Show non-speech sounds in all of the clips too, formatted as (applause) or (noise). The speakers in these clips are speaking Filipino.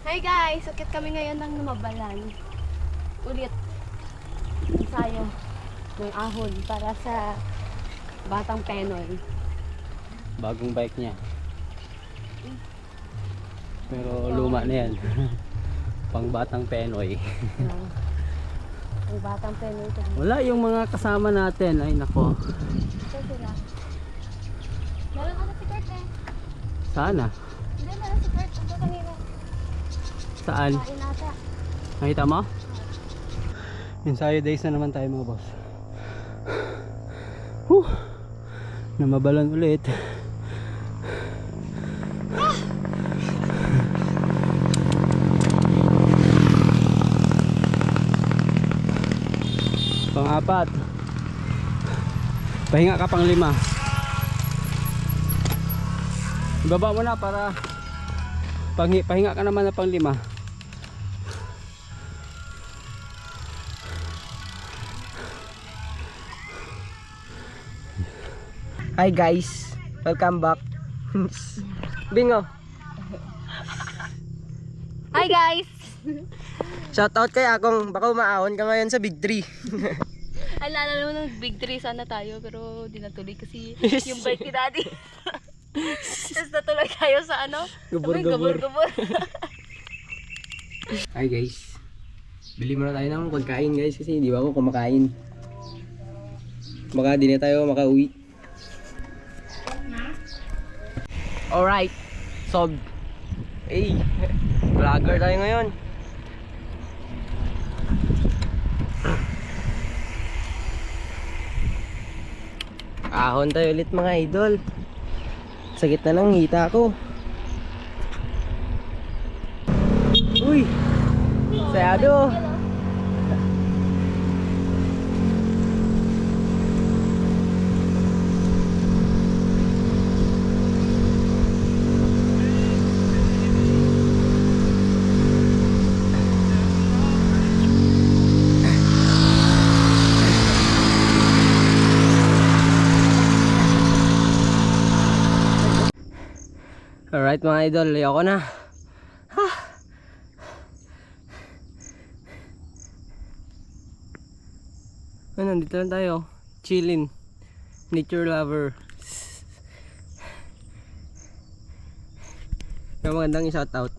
Hi guys! Ukit kami ngayon ng Numabalan. Ulit. Ensayo ng ahon para sa Batang Penoy. Bagong bike niya. Pero luma na yan. (laughs) Pang batang Penoy. (laughs) Ang Batang Penoy. Wala yung mga kasama natin. Ay nako. Eh. Sana. Hindi, meron si Kurt. Ito kanina. Saan? Nakita mo? Ensayo days na naman tayo mga boss. Whew. Namabalan ulit. Pang-apat. Pahinga ka pang lima. Ibaba mo na para panghi, pahinga ka naman na pang lima. Hi guys, welcome back. (laughs) Bingo, Hi guys! shout out kay akong baka umaahon ka ngayon sa Big 3. (laughs) Alala mo nung big three sana tayo pero di natuloy kasi (laughs) yung bike ni daddy. Tapos natuloy tayo sa ano? Gubur-gubur. Hi guys, bili muna tayo ng pagkain guys kasi hindi ba ako kumakain. Baka di na tayo makauwi. Alright, so Hey, (laughs) vlogger tayo ngayon. Ahon tayo ulit mga idol. Sa gitna ng hita ko. Uy! Sayado! Alright mga idol, ayoko na. Ano, dito lang tayo. Chillin. Nature lover. Yung magandang shoutout.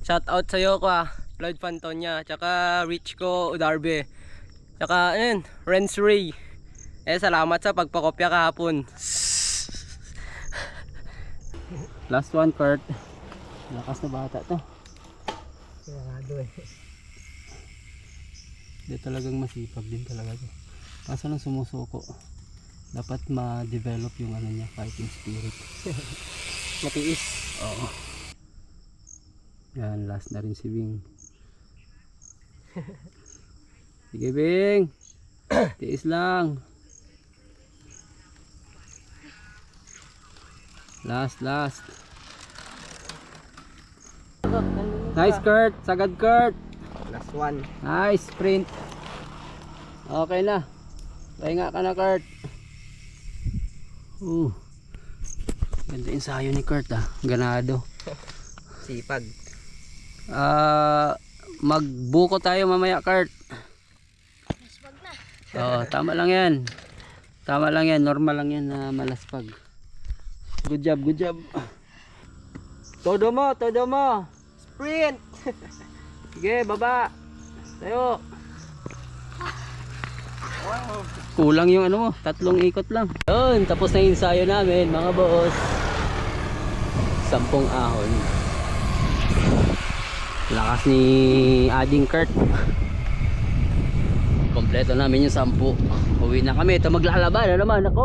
Shoutout sa'yo ko ah. Floyd Fantonia. Tsaka Rich ko Udarbe. Tsaka, ayun, Renz Ray. Eh, salamat sa pagpakopya kahapon. Last one, Kurt. Lakas na bata to. Sarado eh. Hindi talagang masipag din talaga to. Kaso lang sumusuko. Dapat ma-develop yung ano niya, fighting spirit. (laughs) Matiis. Oo. Yan, last na rin si Bing. (laughs) Sige Bing! Tiis lang. Last, last. Nice Kurt! Sagad Kurt! Last one. Nice sprint. Okay na. Pahinga ka na Kurt. Uh. Ganda ensayo ni Kurt ah. Ganado. Sipag. Ah, magbuko tayo mamaya Kurt. Wag na. Oo, tama lang 'yan. Tama lang 'yan, normal lang 'yan na malaspag. Good job, good job. Todo mo, todo mo. Sprint! (laughs) Sige, baba. Tayo. Kulang yung ano mo, tatlong ikot lang. Yun, tapos na ensayo namin, mga boss. Sampung ahon. Lakas ni Ading Kurt. Kompleto namin yung sampu. Uwi na kami. Ito maglalaban na naman ako.